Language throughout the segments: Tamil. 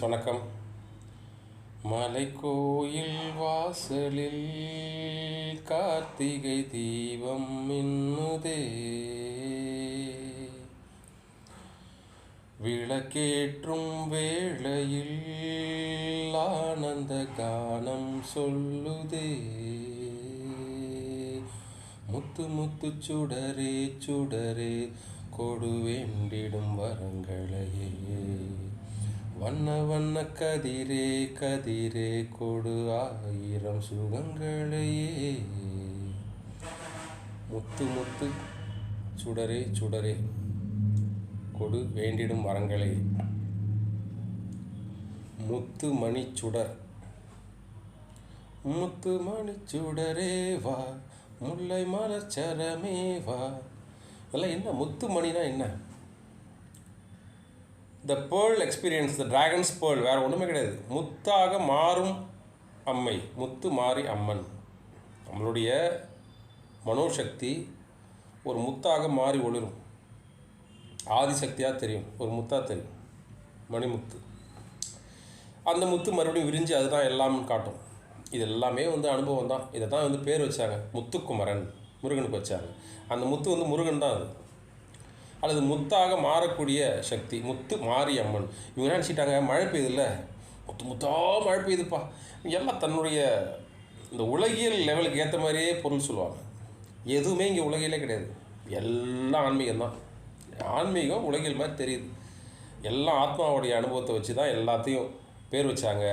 ஃப்ரெண்ட்ஸ் வணக்கம். மலைக்கோயில் வாசலில் கார்த்திகை தீபம் மின்னுதே. விளக்கேற்றும் வேளையில் ஆனந்த கானம் சொல்லுதே. முத்து முத்து சுடரே சுடரே கொடு வரங்களையே. வண்ண வண்ண கதிரே கதிரே கொடு ஆயிரம் சுகங்களையே. முத்து முத்து சுடரே சுடரே கொடு வேண்டிடும் வரங்களே. முத்து மணி சுடர். முத்து மணி சுடரே வா முல்லை மலச்சரமே வா. இதெல்லாம் என்ன முத்து மணினா என்ன? The pearl experience the dragons pearl வேறு ஒன்றுமே கிடையாது. முத்தாக மாறும் அம்மை முத்து மாறி அம்மன். நம்மளுடைய மனோசக்தி ஒரு முத்தாக மாறி ஒளிரும். ஆதிசக்தியாக தெரியும் ஒரு முத்தாக தெரியும் மணிமுத்து. அந்த முத்து மறுபடியும் விரிஞ்சு அதுதான் எல்லாம்னு காட்டும். இது எல்லாமே வந்து அனுபவம் தான் இதை தான் வந்து பேர் வச்சாங்க முத்துக்குமரன் முருகனுக்கு வச்சாங்க. அந்த முத்து வந்து முருகன் தான் அது. அல்லது முத்தாக மாறக்கூடிய சக்தி முத்து மாரியம்மன். இவங்க என்ன நினச்சிட்டாங்க? மழை பெய்யுதுல்ல? முத்து முத்தாக மழை பெய்யுதுப்பா. எல்லாம் தன்னுடைய இந்த உலகியல் லெவலுக்கு ஏற்ற மாதிரியே பொருள் சொல்லுவாங்க. எதுவுமே இங்கே உலகிலே கிடையாது. எல்லாம் ஆன்மீகம் தான். ஆன்மீகம் உலகியல் மாதிரி தெரியுது. எல்லாம் ஆத்மாவுடைய அனுபவத்தை வச்சு தான் எல்லாத்தையும் பேர் வச்சாங்க.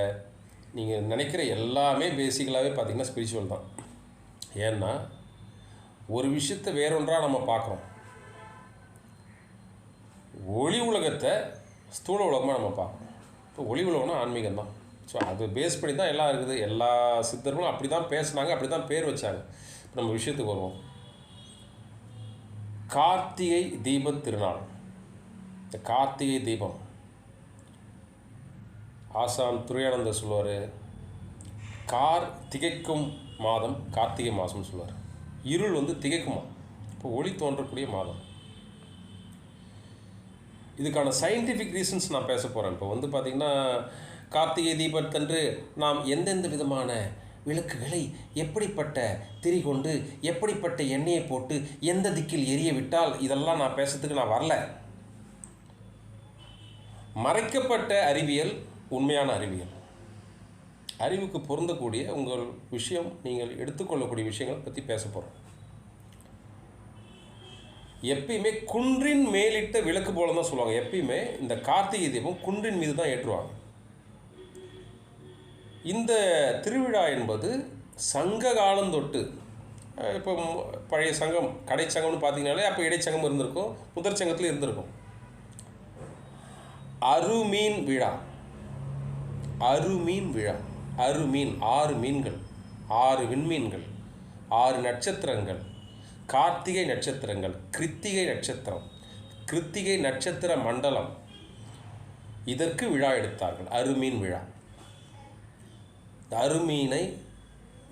நீங்கள் நினைக்கிற எல்லாமே பேசிக்கலாகவே பார்த்திங்கன்னா ஸ்பிரிச்சுவல் தான். ஏன்னா ஒரு விஷயத்தை வேறொன்றாக நம்ம பார்க்குறோம். ஒளி உலகத்தை ஸ்தூல உலகமாக நம்ம பார்க்கணும். இப்போ ஒளி உலகம்னா ஆன்மீகம் தான் ஸோ அது பேஸ் பண்ணி தான் எல்லாம் இருக்குது. எல்லா சித்தர்களும் அப்படி தான் பேசுனாங்க அப்படி தான் பேர் வச்சாங்க. இப்போ நம்ம விஷயத்துக்கு வருவோம். கார்த்திகை தீப திருநாள். இந்த கார்த்திகை தீபம். ஆசான் துரையானந்தர் சொல்லுவார். கார் திகைக்கும் மாதம் கார்த்திகை மாதம்னு சொல்லுவார். இருள் வந்து திகைக்குமா? இப்போ ஒளி தோன்றக்கூடிய மாதம். இதுக்கான சயின்டிஃபிக் ரீசன்ஸ் நான் பேச போகிறேன் இப்போ வந்து பார்த்திங்கன்னா கார்த்திகை தீபத்தன்று நாம் எந்தெந்த விதமான விளக்குகளை எப்படிப்பட்ட திரி கொண்டு எப்படிப்பட்ட எண்ணெயை போட்டு எந்த திக்கில் எரிய விட்டால் இதெல்லாம் நான் பேசுறதுக்கு நான் வரல. மறைக்கப்பட்ட அறிவியல் உண்மையான அறிவியல். அறிவுக்கு பொருந்தக்கூடிய உங்கள் விஷயம் நீங்கள் எடுத்துக்கொள்ளக்கூடிய விஷயங்களை பற்றி பேச போகிறோம் எப்பயுமே குன்றின் மேலிட்ட விளக்கு போல தான் சொல்லுவாங்க. எப்பயுமே இந்த கார்த்திகை தீபம் குன்றின் மீது தான் ஏற்றுவாங்க. இந்த திருவிழா என்பது சங்க காலம் தொட்டு இப்போ பழைய சங்கம் கடை சங்கம்னு பார்த்தீங்கனாலே அப்போ இடைச்சங்கம் இருந்திருக்கும் முதற் சங்கத்தில் இருந்திருக்கும். அருமீன் விழா. அருமீன் விழா. அருமீன் ஆறு மீன்கள் ஆறு விண்மீன்கள் ஆறு நட்சத்திரங்கள் கார்த்திகை நட்சத்திரங்கள் கிருத்திகை நட்சத்திரம் கிருத்திகை நட்சத்திர மண்டலம். இதற்கு விழா எடுத்தார்கள். அருமீன் விழா. அருமீனை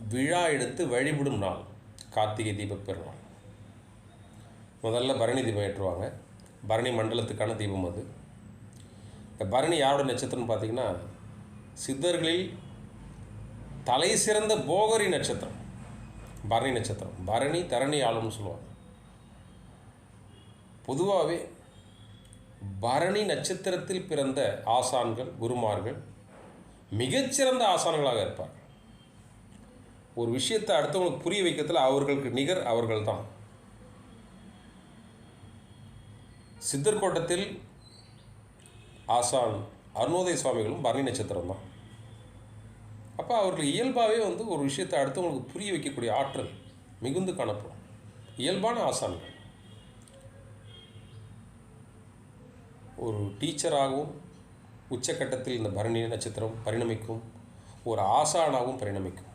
விழா எடுத்து வழிபடும் நாள். கார்த்திகை தீபப் பெருநாள். முதல்ல பரணி தீபம் ஏற்றுவாங்க. பரணி மண்டலத்துக்கான தீபம் அது. இந்த பரணி யாரோட நட்சத்திரம்னு பார்த்திங்கன்னா சித்தர்களில் தலை சிறந்த போகரி நட்சத்திரம். பரணி நட்சத்திரம். பரணி தரணி ஆளும்னு சொல்லுவாங்க. பொதுவாகவே பரணி நட்சத்திரத்தில் பிறந்த ஆசான்கள் குருமார்கள் மிகச்சிறந்த ஆசான்களாக இருப்பார் ஒரு விஷயத்தை அடுத்தவங்களுக்கு புரிய வைக்கிறதுல அவர்களுக்கு நிகர் அவர்கள் தான் சித்தர்கோட்டத்தில் ஆசான் அருணோதய சுவாமிகளும் பரணி நட்சத்திரம் தான் அப்போ அவர்கள் இயல்பாகவே வந்து ஒரு விஷயத்தை அடுத்தவங்களுக்கு புரிய வைக்கக்கூடிய ஆற்றல் மிகுந்து காணப்படும். இயல்பான ஆசான்கள். ஒரு டீச்சராகவும் உச்சக்கட்டத்தில் இந்த பரணி நட்சத்திரம் பரிணமிக்கும் ஒரு ஆசானாகவும் பரிணமிக்கும்.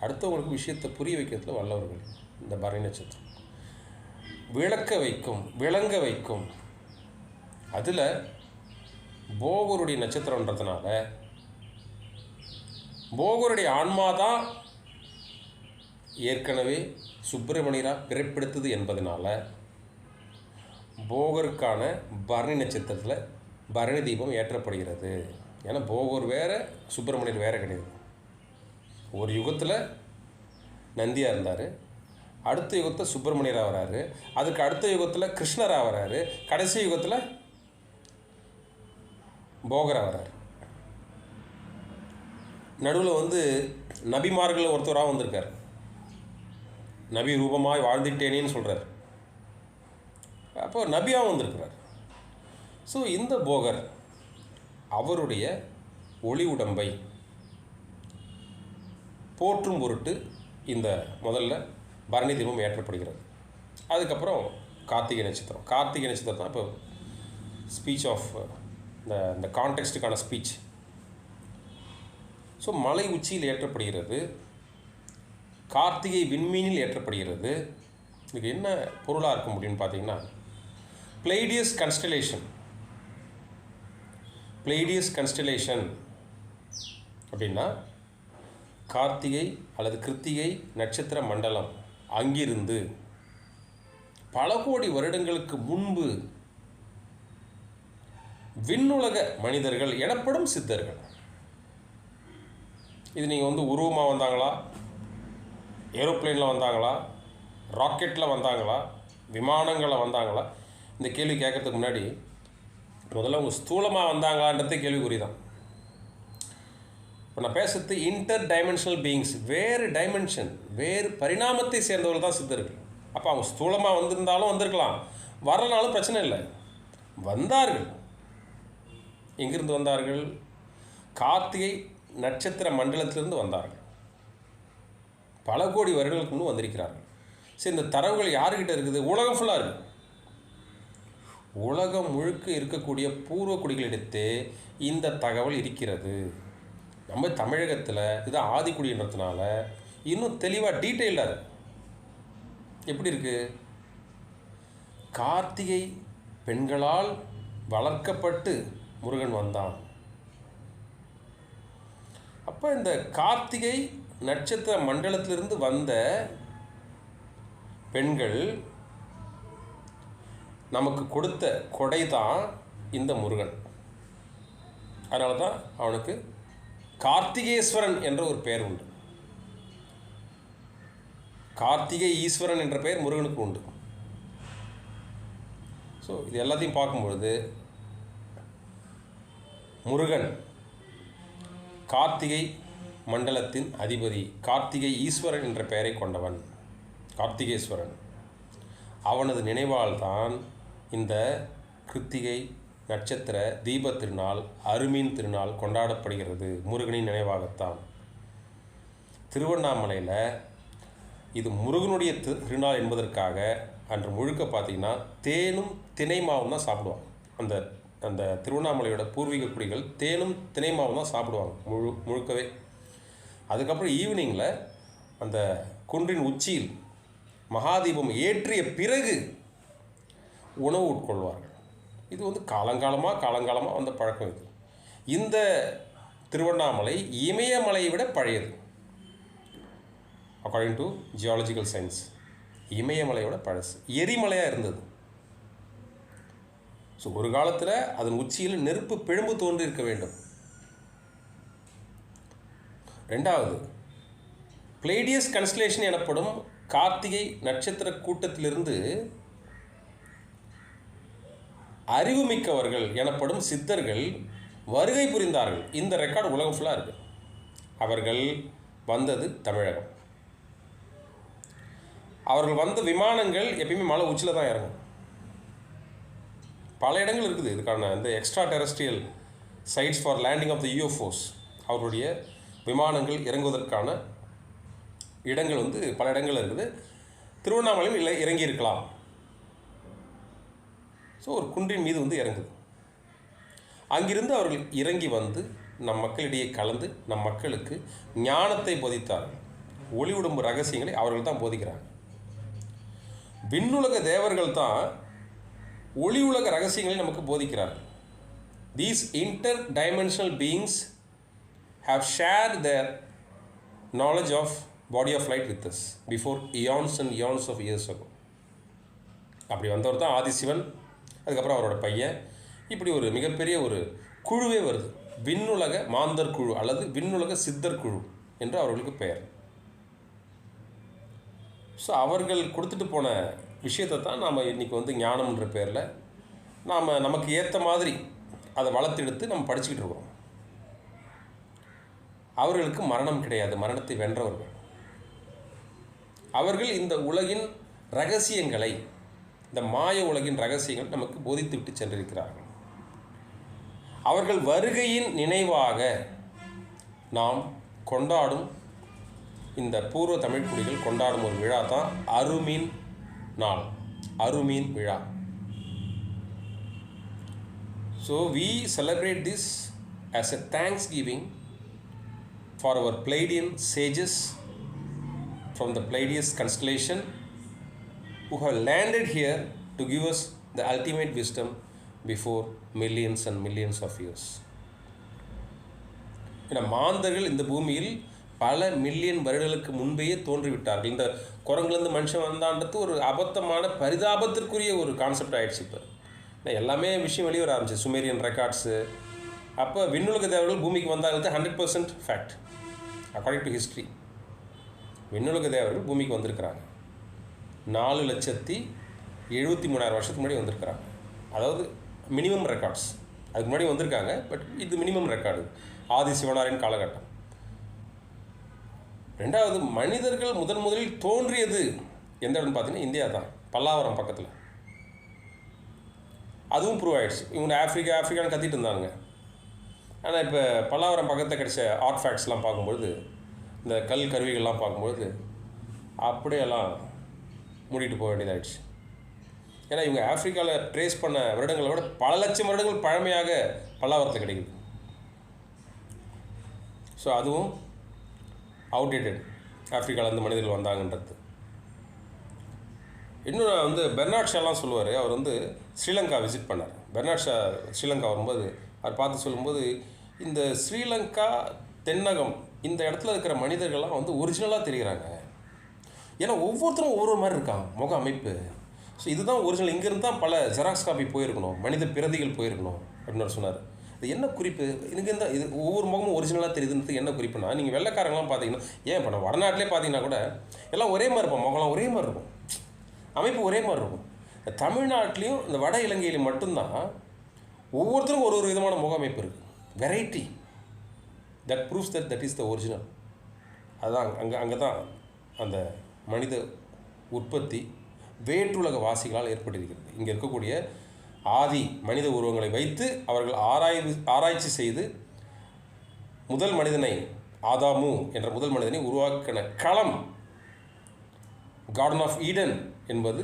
அடுத்தவங்களுக்கு விஷயத்தை புரிய வைக்கிறதுல வல்லவர்கள் இந்த பரணி நட்சத்திரம். விளக்க வைக்கும் விளங்க வைக்கும். அதில் போகருடைய நட்சத்திரன்றதுனால போகருடைய ஆன்மா தான் ஏற்கனவே சுப்பிரமணியராக பிறப்பெடுத்தது என்பதனால் போகருக்கான பரணி நட்சத்திரத்தில் பரணி தீபம் ஏற்றப்படுகிறது. ஏன்னா போகூர் வேறு சுப்பிரமணியர் வேறு கிடையாது. ஒரு யுகத்தில் நந்தியாக இருந்தார். அடுத்த யுகத்தில் சுப்பிரமணியராக வராரு. அதுக்கு அடுத்த யுகத்தில் கிருஷ்ணராக வராரு. கடைசி யுகத்தில் போகரா வராரு. நடுவில் வந்து நபிமார்களில் ஒருத்தராக வந்திருக்கார். நபி ரூபமாய் வாழ்ந்துட்டேனேன்னு சொல்கிறார் அப்போ நபியாகவும் வந்திருக்கிறார். ஸோ இந்த போகர் அவருடைய ஒளி உடம்பை போற்றும் பொருட்டு இந்த முதல்ல பரணி தீபம் ஏற்றப்படுகிறது. அதுக்கப்புறம் கார்த்திகை நட்சத்திரம். கார்த்திகை நட்சத்திரம் தான் இப்போ ஸ்பீச் ஆஃப் இந்த இந்த கான்டெக்ஸ்டுக்கான ஸ்பீச் ஸோ மலை உச்சியில் ஏற்றப்படுகிறது. கார்த்திகை விண்மீனில் ஏற்றப்படுகிறது. இதுக்கு என்ன பொருளாக இருக்க முடியும்னு பார்த்தீங்கன்னா பிளைடியஸ் கன்ஸ்டலேஷன் பிளைடியஸ் கன்ஸ்டலேஷன் அப்படின்னா கார்த்திகை அல்லது கிருத்திகை நட்சத்திர மண்டலம் அங்கிருந்து பல கோடி வருடங்களுக்கு முன்பு விண்ணுலக மனிதர்கள் எனப்படும் சித்தர்கள். இது நீங்கள் வந்து உருவமாக வந்தாங்களா? ஏரோப்ளேனில் வந்தாங்களா? ராக்கெட்டில் வந்தாங்களா? விமானங்களில் வந்தாங்களா? இந்த கேள்வி கேட்கறதுக்கு முன்னாடி முதல்ல அவங்க ஸ்தூலமாக வந்தாங்களான்றதே கேள்விக்குறி தான் இப்போ நான் பேசுறது இன்டர் டைமென்ஷனல் பீயிங்ஸ் வேறு டைமென்ஷன் வேறு பரிணாமத்தை சேர்ந்தவர்கள் தான் சித்தர்கள். அப்போ அவங்க ஸ்தூலமாக வந்திருந்தாலும் வந்திருக்கலாம். வரலனாலும் பிரச்சனை இல்லை. வந்தார்கள். எங்கிருந்து வந்தார்கள்? கார்த்திகை நட்சத்திர மண்டலத்திலிருந்து வந்தார்கள். பல கோடி வருடங்களுக்கு முன்பு வந்திருக்கிறார்கள். சரி இந்த தரவுகள் யாருக்கிட்ட இருக்குது? உலகம் ஃபுல்லாக இருக்குது உலகம் முழுக்க இருக்கக்கூடிய பூர்வ குடிகளிடத்தே இந்த தகவல் இருக்கிறது. நம்ம தமிழகத்தில் இது ஆதிக்குடின்றதுனால இன்னும் தெளிவாக டீட்டெயிலாக எப்படி இருக்குது கார்த்திகை பெண்களால் வளர்க்கப்பட்டு முருகன் வந்தான். அப்போ இந்த கார்த்திகை நட்சத்திர மண்டலத்திலிருந்து வந்த பெண்கள் நமக்கு கொடுத்த கொடை தான் இந்த முருகன். அதனால தான் அவனுக்கு கார்த்திகேஸ்வரன் என்ற ஒரு பெயர் உண்டு. கார்த்திகை ஈஸ்வரன் என்ற பெயர் முருகனுக்கு உண்டு. ஸோ இது எல்லாத்தையும் பார்க்கும்பொழுது முருகன் கார்த்திகை மண்டலத்தின் அதிபதி கார்த்திகை ஈஸ்வரன் என்ற பெயரை கொண்டவன். கார்த்திகேஸ்வரன். அவனது நினைவால் தான் இந்த கிருத்திகை நட்சத்திர தீப திருநாள் அருமீன் திருநாள் கொண்டாடப்படுகிறது. முருகனின் நினைவாகத்தான். திருவண்ணாமலையில் இது முருகனுடைய திரு- திருநாள் என்பதற்காக அன்று முழுக்க பார்த்தீங்கன்னா தேனும் தினை மாவும் தான் சாப்பிடுவாங்க. அந்த அந்த திருவண்ணாமலையோட பூர்வீக குடிகள் தேனும் தினைமாவும் தான் சாப்பிடுவாங்க முழு முழுக்கவே. அதுக்கப்புறம் ஈவினிங்கில் அந்த குன்றின் உச்சியில் மகாதீபம் ஏற்றிய பிறகு உணவு உட்கொள்வார்கள். இது வந்து காலங்காலமாக காலங்காலமாக வந்த பழக்கம் இது. இந்த திருவண்ணாமலை இமயமலையை விட பழையது. அக்கார்டிங் டு ஜியாலஜிக்கல் சயின்ஸ் இமயமலையோட பழசு எரிமலையாக இருந்தது. ஸோ ஒரு காலத்தில் அதன் உச்சியில் நெருப்பு பிழம்பு தோன்றி இருக்க வேண்டும். ரெண்டாவது பிளேடியஸ் கன்ஸ்டலேஷன் எனப்படும் கார்த்திகை நட்சத்திர கூட்டத்திலிருந்து அறிவுமிக்கவர்கள் எனப்படும் சித்தர்கள் வருகை புரிந்தார்கள். இந்த ரெக்கார்டு உலகம் ஃபுல்லாக இருக்கு. அவர்கள் வந்தது தமிழகம். அவர்கள் வந்த விமானங்கள் எப்பயுமே மலை உச்சியில் தான் இறங்கும். பல இடங்கள் இருக்குது. இதுக்கான இந்த extra terrestrial sites for landing of the UFOs அவருடைய விமானங்கள் இறங்குவதற்கான இடங்கள் வந்து பல இடங்கள் இருக்குது. திருவண்ணாமலையும் இல்லை இறங்கி இருக்கலாம் ஸோ ஒரு குன்றின் மீது வந்து இறங்குது. அங்கிருந்து அவர்கள் இறங்கி வந்து நம் மக்களிடையே கலந்து நம் மக்களுக்கு ஞானத்தை போதித்தார்கள் ஒளி உடம்பு ரகசியங்களை அவர்கள் தான் போதிக்கிறாங்க. விண்ணுலக தேவர்கள் தான் ஒளி உலக ரகசியங்களை நமக்கு போதிக்கிறார் these inter dimensional beings have share their knowledge of body of light with us before eons and eons of years ஆகும் அப்படி வந்தவர் தான் ஆதிசிவன் அதுக்கப்புறம் அவரோட பையன். இப்படி ஒரு மிகப்பெரிய ஒரு குழுவே வருது. விண்ணுலக மாந்தர் குழு அல்லது விண்ணுலக சித்தர் குழு என்று அவர்களுக்கு பெயர். ஸோ அவர்கள் கொடுத்துட்டு போன விஷயத்தை தான் நாம் இன்றைக்கி வந்து ஞானம்ன்ற பேரில் நாம் நமக்கு ஏற்ற மாதிரி அதை வளர்த்தெடுத்து நம்ம படிச்சுக்கிட்டு இருக்கிறோம் அவர்களுக்கு மரணம் கிடையாது மரணத்தை வென்றவர்கள். அவர்கள் இந்த உலகின் ரகசியங்களை இந்த மாய உலகின் ரகசியங்கள் நமக்கு போதித்து விட்டு சென்றிருக்கிறார்கள். அவர்கள் வருகையின் நினைவாக நாம் கொண்டாடும் இந்த பூர்வ தமிழ் குடிகள் கொண்டாடும் ஒரு விழா தான் அருமீன் நாள் அருமீன் விழா so we celebrate this as a thanksgiving for our Pleiadian sages from the Pleiades constellation who have landed here to give us the ultimate wisdom before millions and millions of years. ஏன்னா மாந்தர்கள் இந்த பூமியில் பல மில்லியன் வருடங்களுக்கு முன்பேயே தோன்றிவிட்டார்கள். இந்த குரங்குலேருந்து மனுஷன் வந்தான்றது ஒரு அபத்தமான பரிதாபத்திற்குரிய ஒரு கான்செப்ட் ஆயிடுச்சு இப்போ. ஏன்னா எல்லாமே விஷயம் வெளியே வர ஆரம்பிச்சு. சுமேரியன் ரெக்கார்ட்ஸு அப்போ விண்ணுலக தேவர்கள் பூமிக்கு வந்தாங்கிறது hundred percent fact according to history விண்ணுலக தேவர்கள் பூமிக்கு வந்திருக்கிறாங்க. நாலு லட்சத்தி எழுபத்தி மூணாயிரம் வருஷத்துக்கு முன்னாடி வந்திருக்கிறாங்க. அதாவது மினிமம் ரெக்கார்ட்ஸ் அதுக்கு முன்னாடி வந்திருக்காங்க பட் இது மினிமம் ரெக்கார்டு ஆதி சிவனாரின் காலகட்டம். ரெண்டாவது மனிதர்கள் முதன் முதலில் தோன்றியது எந்த இடம்னு பார்த்தீங்கன்னா இந்தியா தான் பல்லாவரம் பக்கத்தில். அதுவும் ப்ரூவ் ஆகிடுச்சு இவங்க ஆஃப்ரிக்கா ஆஃப்ரிக்கான்னு கத்திட்டு இருந்தாங்க. ஆனால் இப்போ பல்லாவரம் பக்கத்தில் கிடைச்ச ஆர்ட் ஃபேக்ட்ஸ்லாம் பார்க்கும்பொழுது இந்த கல் கருவிகள்லாம் பார்க்கும்பொழுது அப்படியெல்லாம் மூடிட்டு போக வேண்டியதாகிடுச்சு ஏன்னா இவங்க ஆஃப்ரிக்காவில் ட்ரேஸ் பண்ண வருடங்களை விட பல லட்சம் வருடங்கள் பழமையாக பல்லாவரத்தில் கிடைக்குது. ஸோ அதுவும் அவுடேட்டட் ஆப்பிரிக்காவிலேருந்து மனிதர்கள் வந்தாங்கன்றது. இன்னும் வந்து பெர்னாட் ஷாலாம் சொல்லுவார். அவர் வந்து ஸ்ரீலங்கா விசிட் பண்ணார். பெர்னாட் ஷா ஸ்ரீலங்கா வரும்போது அவர் பார்த்து சொல்லும்போது இந்த ஸ்ரீலங்கா தென்னகம் இந்த இடத்துல இருக்கிற மனிதர்கள்லாம் வந்து ஒரிஜினலாக தெரிகிறாங்க ஏன்னா ஒவ்வொருத்தரும் ஒவ்வொரு மாதிரி இருக்கான் முக அமைப்பு. ஸோ இதுதான் ஒரிஜினல் இங்கேருந்து தான் பல ஜெராக்ஸ் காப்பி போயிருக்கணும் மனித பிரதிகள் போயிருக்கணும் அப்படின்னு சொன்னார். இது என்ன குறிப்பு? எனக்கு இந்த இது ஒவ்வொரு முகமும் ஒரிஜினலாக தெரியுதுன்றது என்ன குறிப்புனா நீங்கள் வெள்ளைக்காரங்களாம் பார்த்தீங்கன்னா ஏன் இப்போ நான் வடநாட்டிலே பார்த்தீங்கன்னா கூட எல்லாம் ஒரே மாதிரி இருப்போம் முகம்லாம் ஒரே மாதிரி இருக்கும். அமைப்பு ஒரே மாதிரி இருக்கும். இந்த தமிழ்நாட்டிலையும் இந்த வட இலங்கையிலையும் மட்டும்தான் ஒவ்வொருத்தரும் ஒரு ஒரு விதமான முக அமைப்பு இருக்குது variety that proves that that is the original அதுதான் அங்கே அங்கே தான் அந்த மனித உற்பத்தி வேற்றுலக வாசிகளால் ஏற்பட்டிருக்கிறது. இங்கே இருக்கக்கூடிய ஆதி மனித உருவங்களை வைத்து அவர்கள் ஆராய்வு ஆராய்ச்சி செய்து முதல் மனிதனை ஆதாமு என்ற முதல் மனிதனை உருவாக்கின களம் கார்டன் ஆஃப் ஈடன் என்பது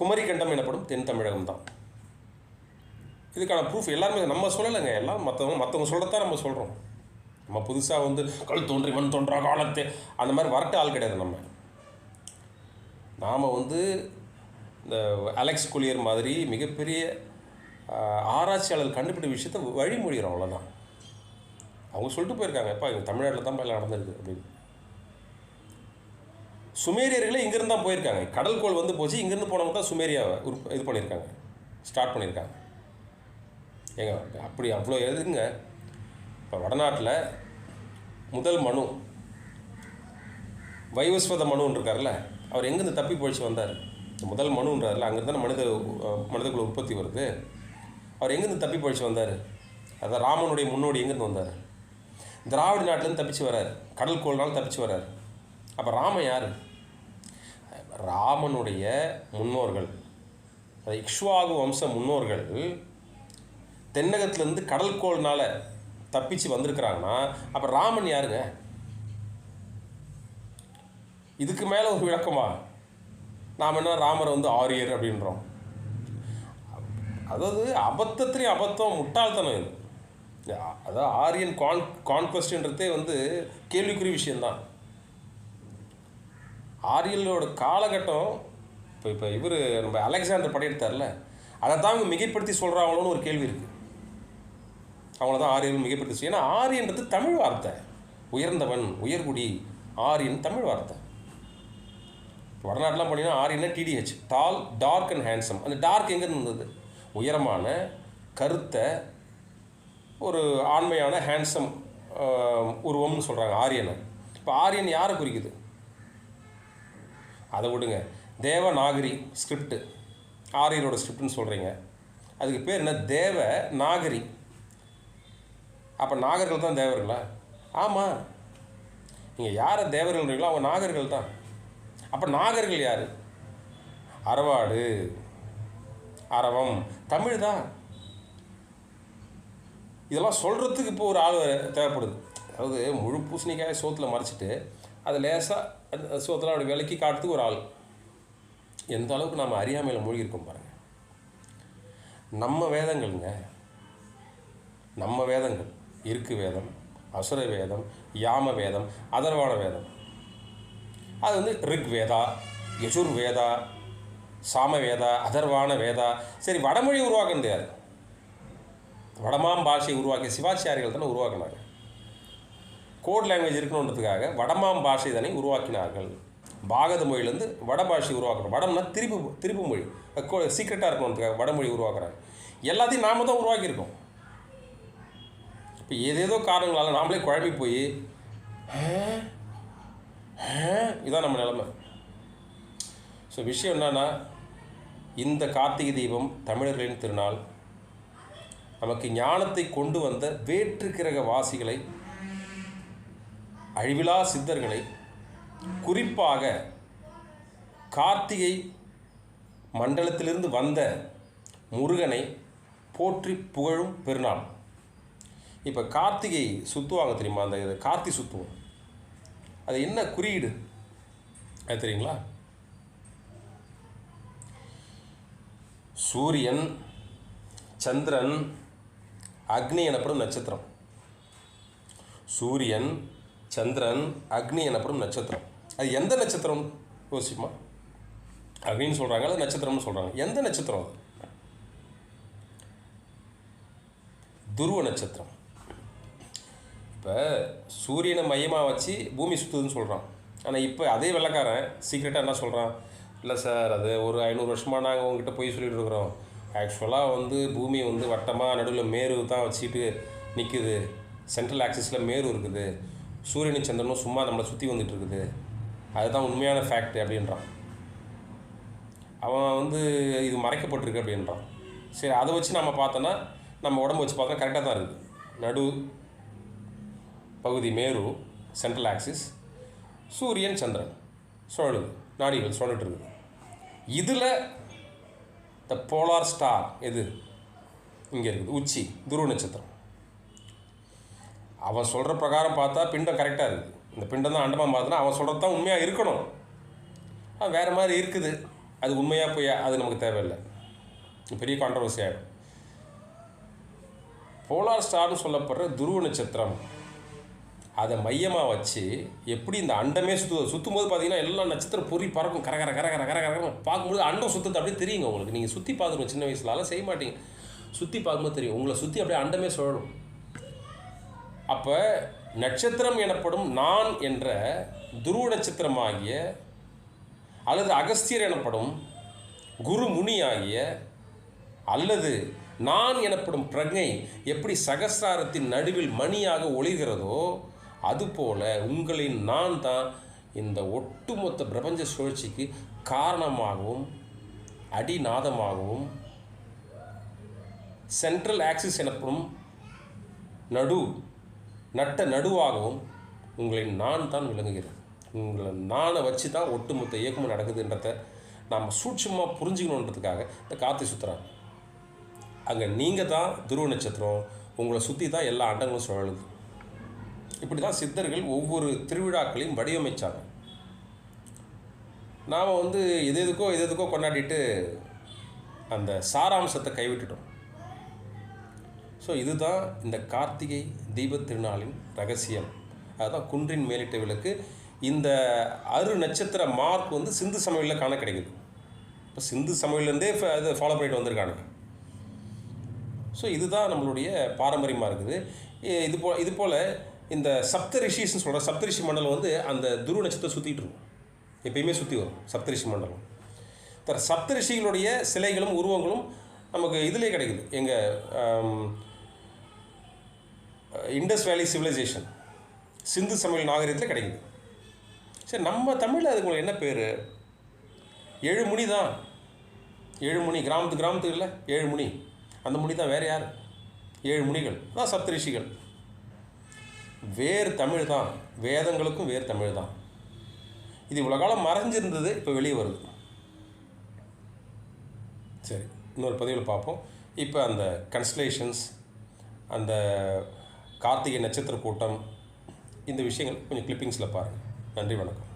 குமரிக்கண்டம் எனப்படும் தென் தமிழகம் தான். இதுக்கான ப்ரூஃப் எல்லாருமே நம்ம சொல்லலைங்க. எல்லாம் மற்றவங்க மற்றவங்க சொல்லத்தான் நம்ம சொல்கிறோம் நம்ம புதுசாக வந்து கல் தோன்றி மண் தோன்றா காலத்து அந்த மாதிரி வரட்டு ஆள் கிடையாது நம்ம. நாம் வந்து இந்த அலெக்ஸ் குளியர் மாதிரி மிகப்பெரிய ஆராய்ச்சியாளர் கண்டுபிடி விஷயத்தை வழிமொழிகிறோம் அவ்வளோதான் அவங்க சொல்லிட்டு போயிருக்காங்க எப்பா தமிழ்நாட்டில் தான் எல்லாம் நடந்திருக்கு அப்படின்னு. சுமேரியர்களே இங்கேருந்து தான் போயிருக்காங்க. கடல் கோள் வந்து போச்சு இங்கேருந்து போனவங்க தான் சுமேரியாவை உற்ப இது பண்ணியிருக்காங்க ஸ்டார்ட் பண்ணியிருக்காங்க. ஏங்க அப்படி அவ்வளோ எதுங்க இப்போ வடநாட்டில் முதல் மனு வைவஸ்வத மனுன்னு இருக்கார்ல அவர் எங்கேருந்து தப்பி போயிடுச்சு வந்தார். முதல் மனுன்றார்ல அங்கேருந்து தானே மனித மனிதர்கள் உற்பத்தி வருது. அவர் எங்கேருந்து தப்பி பழிச்சு வந்தார்? அதான் ராமனுடைய முன்னோடி எங்கேருந்து வந்தார்? திராவிட நாட்டிலேருந்து தப்பிச்சு வரார் கடல் கோள்னாலும் தப்பிச்சு வரார் அப்போ ராமன் யார்? ராமனுடைய முன்னோர்கள். இக்ஷ்வாகு வம்ச முன்னோர்கள் தென்னகத்துலேருந்து கடல்கோள்னால தப்பிச்சு வந்திருக்கிறாங்கன்னா அப்போ ராமன் யாருங்க? இதுக்கு மேலே ஒரு விளக்கமா? நாம் என்ன ராமரை வந்து ஆரியர் அப்படின்றோம். அதாவது அபத்தத்துலேயும் அபத்தம் முட்டாள்தனம் இது. அதாவது ஆரியன் கான் கான்கொஸ்ட்ன்றதே வந்து கேள்விக்குரிய விஷயந்தான். ஆரியலோட காலகட்டம் இப்போ இப்போ இவர் நம்ம அலெக்சாண்டர் படையெடுத்தார்ல அதை தான் மிகைப்படுத்தி சொல்கிறாங்களோன்னு ஒரு கேள்வி இருக்குது அவங்கள தான் ஆரியன் மிகைப்படுத்தி ஏன்னா ஆரியன்றது தமிழ் வார்த்தை. உயர்ந்தவன் உயர்குடி ஆரியன் தமிழ் வார்த்தை. வடநாட்டிலாம் போனீங்கன்னா ஆரியன்னா T D H tall dark and handsome அந்த டார்க் எங்கேருந்து வந்தது? உயரமான கருத்த ஒரு ஆண்மையான ஹேண்ட்ஸம் உருவம்னு சொல்கிறாங்க ஆரியனை. இப்போ ஆரியன் யாரை குறிக்குது? அதை விடுங்க. தேவநாகரி ஸ்கிரிப்ட் ஆரியனோட ஸ்கிரிப்ட்னு சொல்கிறீங்க அதுக்கு பேர் என்ன? தேவ நாகரி அப்போ நாகர்கள் தான் தேவர்களா? ஆமாம் நீங்கள் யாரை தேவர்கள்ன்றீங்களோ அவங்க நாகர்கள் தான். அப்போ நாகர்கள் யார்? அரவாடு அரவம் தமிழ் தான். இதெல்லாம் சொல்கிறதுக்கு இப்போ ஒரு ஆள் தேவைப்படுது. அதாவது முழு பூசணிக்காய சோத்தில் மறைச்சிட்டு அதை லேசாக அந்த சோத்தில் அப்படி விலக்கி காட்டுறதுக்கு ஒரு ஆள். எந்த அளவுக்கு நம்ம அறியாமையில் மூழ்கி இருக்கோம் பாருங்கள் நம்ம வேதங்கள்ங்க நம்ம வேதங்கள் இருக்கு வேதம் அசுர வேதம் யாம வேதம் அதர்வான வேதம். அது வந்து ரிக் வேதா யஜுர் வேதா சாம வேதா அதர்வான வேதா சரி வடமொழி உருவாக்குனது முடியாது வடமாம் பாஷை உருவாக்கிய சிவாச்சாரிகள் தானே உருவாக்கினாங்க. கோட் லாங்குவேஜ் இருக்கணுன்றதுக்காக வடமாம் பாஷை தானே உருவாக்கினார்கள். பாகத மொழியிலேருந்து வட பாஷை உருவாக்குறோம் வடம்னா திருப்பு திருப்பு மொழி. சீக்ரெட்டாக இருக்கணுன்றதுக்காக வடமொழி உருவாக்குறாங்க. எல்லாத்தையும் நாம் தான் உருவாக்கியிருக்கோம். இப்போ ஏதேதோ காரணங்களால் நாமளே குழம்பி போய் இதான் நம்ம நிலமை. ஸோ விஷயம் என்னென்னா இந்த கார்த்திகை தீபம் தமிழர்களின் திருநாள். நமக்கு ஞானத்தை கொண்டு வந்த வேற்று கிரக வாசிகளை அழிவிலா சித்தர்களை குறிப்பாக கார்த்திகை மண்டலத்திலிருந்து வந்த முருகனை போற்றி புகழும் பெருநாள். இப்போ கார்த்திகை சுற்றுவாங்க தெரியுமா? அந்த இது கார்த்தி சுத்துவோம். அது என்ன குறியீடு? அது தெரியுங்களா? சூரியன் சந்திரன் அக்னி எனப்படும் நட்சத்திரம். சூரியன் சந்திரன் அக்னி எனப்படும் நட்சத்திரம். அது எந்த நட்சத்திரம்? யோசிச்சுமா அக்னின்னு சொல்கிறாங்க அது நட்சத்திரம்னு சொல்கிறாங்க எந்த நட்சத்திரம் அது? துருவ நட்சத்திரம். இப்போ சூரியனை மையமாக வச்சு பூமி சுற்றுதுன்னு சொல்கிறான் ஆனால் இப்போ அதே வெள்ளைக்காரன் சீக்கிரட்டாக என்ன சொல்கிறான் இல்லை சார் அது ஒரு ஐநூறு வருஷமாக நாங்கள் உங்ககிட்ட போய் சொல்லிகிட்டு இருக்கிறோம். ஆக்சுவலாக வந்து பூமி வந்து வட்டமாக நடுவில் மேரு தான் வச்சுட்டு நிற்குது சென்ட்ரல் ஆக்சிஸில் மேரு இருக்குது. சூரியனும் சந்திரனும் சும்மா நம்மளை சுற்றி வந்துட்டு இருக்குது. அதுதான் உண்மையான ஃபேக்ட் அப்படின்றான். அவன் வந்து இது மறைக்கப்பட்டிருக்கு அப்படின்றான். சரி அதை வச்சு நம்ம பார்த்தோன்னா நம்ம உடம்பு வச்சு பார்த்தோன்னா கரெக்டாக தான் இருக்குது நடு பகுதி மேரு சென்ட்ரல் ஆக்சிஸ் சூரியன் சந்திரன். சுழலுது நாடிகள் சுழலிட்டு இருக்குது இதில் த போலார் ஸ்டார் எது? இங்கே இருக்குது. உச்சி துருவ நட்சத்திரம். அவன் சொல்கிற பிரகாரம் பார்த்தா பிண்டம் கரெக்டாக இருக்குது. இந்த பிண்டம் தான் அண்டமாக பார்த்தனா அவன் சொல்கிறது தான் உண்மையாக இருக்கணும். அது வேறு மாதிரி இருக்குது. அது உண்மையாக போய் அது நமக்கு தேவையில்லை. பெரிய கான்ட்ரவர்சி ஆகிடும் போலார் ஸ்டார்னு சொல்லப்படுற துருவ நட்சத்திரம். அதை மையமாக வச்சு எப்படி இந்த அண்டமே சுற்று சுற்றும் போது பார்த்தீங்கன்னா எல்லா நட்சத்திரம் பொறி பறக்கும். கர கர கர கர கர கர பார்க்கும்போது அண்டம் சுத்தத்தை அப்படியே தெரியுங்க உங்களுக்கு. நீங்கள் சுற்றி பார்த்துருவோம் சின்ன வயசுலலாம் செய்ய மாட்டீங்க. சுற்றி பார்க்கும்போது தெரியும். உங்களை சுற்றி அப்படியே அண்டமே சுழலும். அப்போ நட்சத்திரம் எனப்படும் நான் என்ற துருவ நட்சத்திரமாகிய அல்லது அகஸ்தியர் எனப்படும் குரு முனி ஆகிய அல்லது நான் எனப்படும் பிரஜை எப்படி சகசிராரத்தின் நடுவில் மணியாக ஒளிகிறதோ அதுபோல் உங்களின் நான் தான் இந்த ஒட்டுமொத்த பிரபஞ்ச சுழற்சிக்கு காரணமாகவும் அடிநாதமாகவும் சென்ட்ரல் ஆக்சிஸ் எனப்படும் நடு நட்ட நடுவாகவும் உங்களின் நான் தான் விளங்குகிறது. உங்களை நானை வச்சு தான் ஒட்டுமொத்த இயக்கமும் நடக்குதுன்றத நாம் சூட்சமாக புரிஞ்சுக்கணுன்றதுக்காக இந்த கார்த்தி சுற்றுறாங்க அங்கே நீங்கள் தான் துருவ நட்சத்திரம் உங்களை சுற்றி தான் எல்லா அண்டங்களும் சுழலுது. இப்படி தான் சித்தர்கள் ஒவ்வொரு திருவிழாக்களையும் வடிவமைச்சாங்க. நாம் வந்து எது எதுக்கோ எது எதுக்கோ கொண்டாடிட்டு அந்த சாராம்சத்தை கைவிட்டுட்டோம். ஸோ இதுதான் இந்த கார்த்திகை தீபத் திருநாளின் ரகசியம். அதுதான் குன்றின் மேலிட்ட விளக்கு. இந்த அரு நட்சத்திர மார்க் வந்து சிந்து சமையலில் காண கிடைக்குது. இப்போ சிந்து சமையல்லேருந்தே இது ஃபாலோ பண்ணிட்டு வந்திருக்கானுங்க ஸோ இதுதான் நம்மளுடைய பாரம்பரியமாக இருக்குது. இது போ இது போல் இந்த சப்த ரிஷிஸ்னு சொல்கிற சப்தரிஷி மண்டலம் வந்து அந்த துருவ நட்சத்திரம் சுற்றிட்டு இருக்கும். எப்பயுமே சுற்றி வரும் சப்தரிஷி மண்டலம். தர சப்தரிஷிகளுடைய சிலைகளும் உருவங்களும் நமக்கு இதிலே கிடைக்குது. எங்கள் இண்டஸ் வேலி சிவிலைசேஷன் சிந்து சமையல் நாகரிகத்தில் கிடைக்குது. சரி நம்ம தமிழில் அதுக்கு என்ன பேர்? ஏழு மணி தான். ஏழு மணி கிராமத்து கிராமத்துக்கு இல்லை ஏழு மணி அந்த முனி தான் வேறு யார்? ஏழு முனிகள் அதான் சப்தரிஷிகள். வேறு தமிழ் தான். வேதங்களுக்கும் வேறு தமிழ் தான். இது இவ்வளோ காலம் மறைஞ்சிருந்தது இப்போ வெளியே வருது. சரி இன்னொரு பதிவில் பார்ப்போம். இப்போ அந்த கன்ஸ்டலேஷன்ஸ் அந்த கார்த்திகை நட்சத்திர கூட்டம் இந்த விஷயங்கள் கொஞ்சம் கிளிப்பிங்ஸில் பாருங்கள் நன்றி வணக்கம்.